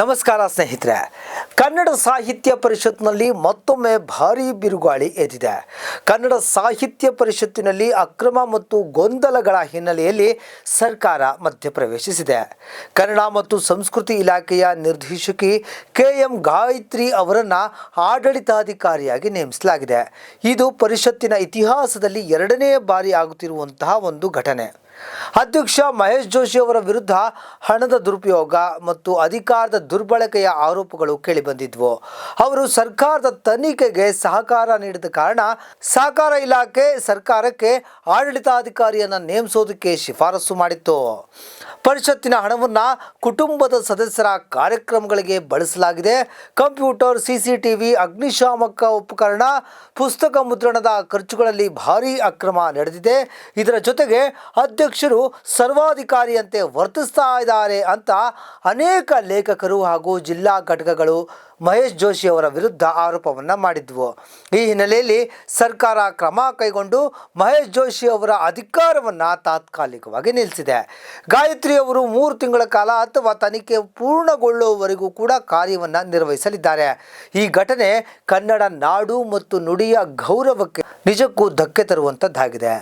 ನಮಸ್ಕಾರ ಸ್ನೇಹಿತರೆ, ಕನ್ನಡ ಸಾಹಿತ್ಯ ಪರಿಷತ್ನಲ್ಲಿ ಮತ್ತೊಮ್ಮೆ ಭಾರೀ ಬಿರುಗಾಳಿ ಎದ್ದಿದೆ ಕನ್ನಡ ಸಾಹಿತ್ಯ ಪರಿಷತ್ತಿನಲ್ಲಿ ಅಕ್ರಮ ಮತ್ತು ಗೊಂದಲಗಳ ಹಿನ್ನೆಲೆಯಲ್ಲಿ ಸರ್ಕಾರ ಮಧ್ಯಪ್ರವೇಶಿಸಿದೆ. ಕನ್ನಡ ಮತ್ತು ಸಂಸ್ಕೃತಿ ಇಲಾಖೆಯ ನಿರ್ದೇಶಕಿ ಕೆ ಎಂ ಗಾಯತ್ರಿ ಅವರನ್ನು ಆಡಳಿತಾಧಿಕಾರಿಯಾಗಿ ನೇಮಿಸಲಾಗಿದೆ. ಇದು ಪರಿಷತ್ತಿನ ಇತಿಹಾಸದಲ್ಲಿ ಎರಡನೇ ಬಾರಿ ಆಗುತ್ತಿರುವಂತಹ ಒಂದು ಘಟನೆ. ಅಧ್ಯಕ್ಷ ಮಹೇಶ್ ಜೋಶಿ ಅವರ ವಿರುದ್ಧ ಹಣದ ದುರುಪಯೋಗ ಮತ್ತು ಅಧಿಕಾರದ ದುರ್ಬಳಕೆಯ ಆರೋಪಗಳು ಕೇಳಿಬಂದಿದ್ವು. ಅವರು ಸರ್ಕಾರದ ತನಿಖೆಗೆ ಸಹಕಾರ ನೀಡಿದ ಕಾರಣ ಸಹಕಾರ ಇಲಾಖೆ ಸರ್ಕಾರಕ್ಕೆ ಆಡಳಿತಾಧಿಕಾರಿಯನ್ನು ನೇಮಿಸೋದಕ್ಕೆ ಶಿಫಾರಸು ಮಾಡಿತ್ತು. ಪರಿಷತ್ತಿನ ಹಣವನ್ನು ಕುಟುಂಬದ ಸದಸ್ಯರ ಕಾರ್ಯಕ್ರಮಗಳಿಗೆ ಬಳಸಲಾಗಿದೆ. ಕಂಪ್ಯೂಟರ್ ಸಿಸಿಟಿವಿ ಅಗ್ನಿಶಾಮಕ ಉಪಕರಣ, ಪುಸ್ತಕ ಮುದ್ರಣದ ಖರ್ಚುಗಳಲ್ಲಿ ಭಾರೀ ಅಕ್ರಮ ನಡೆದಿದೆ. ಇದರ ಜೊತೆಗೆ ಅಧ್ಯಕ್ಷರು ಸರ್ವಾಧಿಕಾರಿಯಂತೆ ವರ್ತಿಸ್ತಾ ಇದ್ದಾರೆ ಅಂತ ಅನೇಕ ಲೇಖಕರು ಹಾಗೂ ಜಿಲ್ಲಾ ಘಟಕಗಳು ಮಹೇಶ್ ಜೋಶಿ ಅವರ ವಿರುದ್ಧ ಆರೋಪವನ್ನು ಮಾಡಿದ್ವು. ಈ ಹಿನ್ನೆಲೆಯಲ್ಲಿ ಸರ್ಕಾರ ಕ್ರಮ ಕೈಗೊಂಡು ಮಹೇಶ್ ಜೋಶಿ ಅವರ ಅಧಿಕಾರವನ್ನು ತಾತ್ಕಾಲಿಕವಾಗಿ ನಿಲ್ಲಿಸಿದೆ ಗಾಯತ್ರಿ ಅವರು ಮೂರು ತಿಂಗಳ ಕಾಲ ಅಥವಾ ತನಿಖೆ ಪೂರ್ಣಗೊಳ್ಳುವವರೆಗೂ ಕೂಡ ಕಾರ್ಯವನ್ನು ನಿರ್ವಹಿಸಲಿದ್ದಾರೆ. ಈ ಘಟನೆ ಕನ್ನಡ ನಾಡು ಮತ್ತು ನುಡಿಯ ಗೌರವಕ್ಕೆ ನಿಜಕ್ಕೂ ಧಕ್ಕೆ ತರುವಂಥದ್ದಾಗಿದೆ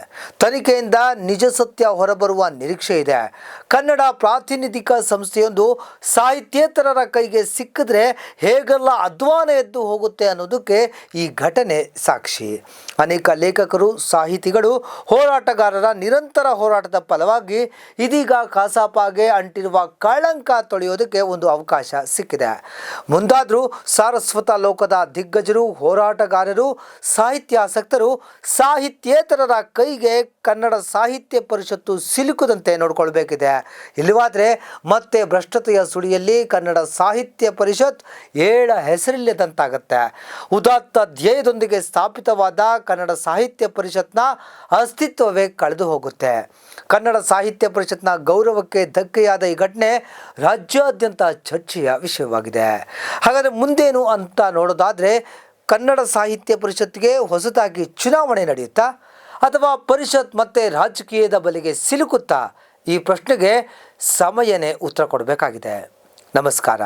ತನಿಖೆಯಿಂದ ನಿಜ ಸತ್ಯ ಹೊರಬರುವ ನಿರೀಕ್ಷೆ ಇದೆ. ಕನ್ನಡ ಪ್ರಾತಿನಿಧಿಕ ಸಂಸ್ಥೆಯೊಂದು ಸಾಹಿತ್ಯೇತರರ ಕೈಗೆ ಸಿಕ್ಕಿದ್ರೆ ಹೇಗೆಲ್ಲ ಅಧ್ವಾನ ಎದ್ದು ಹೋಗುತ್ತೆ ಅನ್ನೋದಕ್ಕೆ ಈ ಘಟನೆ ಸಾಕ್ಷಿ. ಅನೇಕ ಲೇಖಕರು, ಸಾಹಿತಿಗಳು, ಹೋರಾಟಗಾರರ ನಿರಂತರ ಹೋರಾಟದ ಫಲವಾಗಿ ಇದೀಗ ಕಾಸಾಪಾಗೆ ಅಂಟಿರುವ ಕಳಂಕ ತೊಳೆಯೋದಕ್ಕೆ ಒಂದು ಅವಕಾಶ ಸಿಕ್ಕಿದೆ. ಮುಂದಾದರೂ ಸಾರಸ್ವತ ಲೋಕದ ದಿಗ್ಗಜರು, ಹೋರಾಟಗಾರರು, ಸಾಹಿತ್ಯಾಸಕ್ತರು ಸಾಹಿತ್ಯೇತರರ ಕೈಗೆ ಕನ್ನಡ ಸಾಹಿತ್ಯ ಪರಿಷತ್ತು ಸಿಲುಕದಂತೆ ನೋಡಿಕೊಳ್ಬೇಕಿದೆ. ಇಲ್ಲವಾದರೆ ಮತ್ತೆ ಭ್ರಷ್ಟತೆಯ ಸುಳಿಯಲ್ಲಿ ಕನ್ನಡ ಸಾಹಿತ್ಯ ಪರಿಷತ್ ಏಳ ಹೆಸರಿಲ್ಲದಂತಾಗತ್ತೆ. ಉದಾತ್ತ ಧ್ಯೇಯದೊಂದಿಗೆ ಸ್ಥಾಪಿತವಾದ ಕನ್ನಡ ಸಾಹಿತ್ಯ ಪರಿಷತ್ನ ಅಸ್ತಿತ್ವವೇ ಕಳೆದು ಹೋಗುತ್ತೆ. ಕನ್ನಡ ಸಾಹಿತ್ಯ ಪರಿಷತ್ನ ಗೌರವಕ್ಕೆ ಧಕ್ಕೆಯಾದ ಈ ಘಟನೆ ರಾಜ್ಯಾದ್ಯಂತ ಚರ್ಚೆಯ ವಿಷಯವಾಗಿದೆ. ಹಾಗಾದರೆ ಮುಂದೇನು ಅಂತ ನೋಡೋದಾದರೆ, ಕನ್ನಡ ಸಾಹಿತ್ಯ ಪರಿಷತ್ಗೆ ಹೊಸದಾಗಿ ಚುನಾವಣೆ ನಡೆಯುತ್ತಾ, ಅಥವಾ ಪರಿಷತ್ ಮತ್ತೆ ರಾಜಕೀಯದ ಬಲಿಗೆ ಸಿಲುಕುತ್ತಾ, ಈ ಪ್ರಶ್ನೆಗೆ ಸಮಯನೇ ಉತ್ತರ ಕೊಡಬೇಕಾಗಿದೆ. ನಮಸ್ಕಾರ.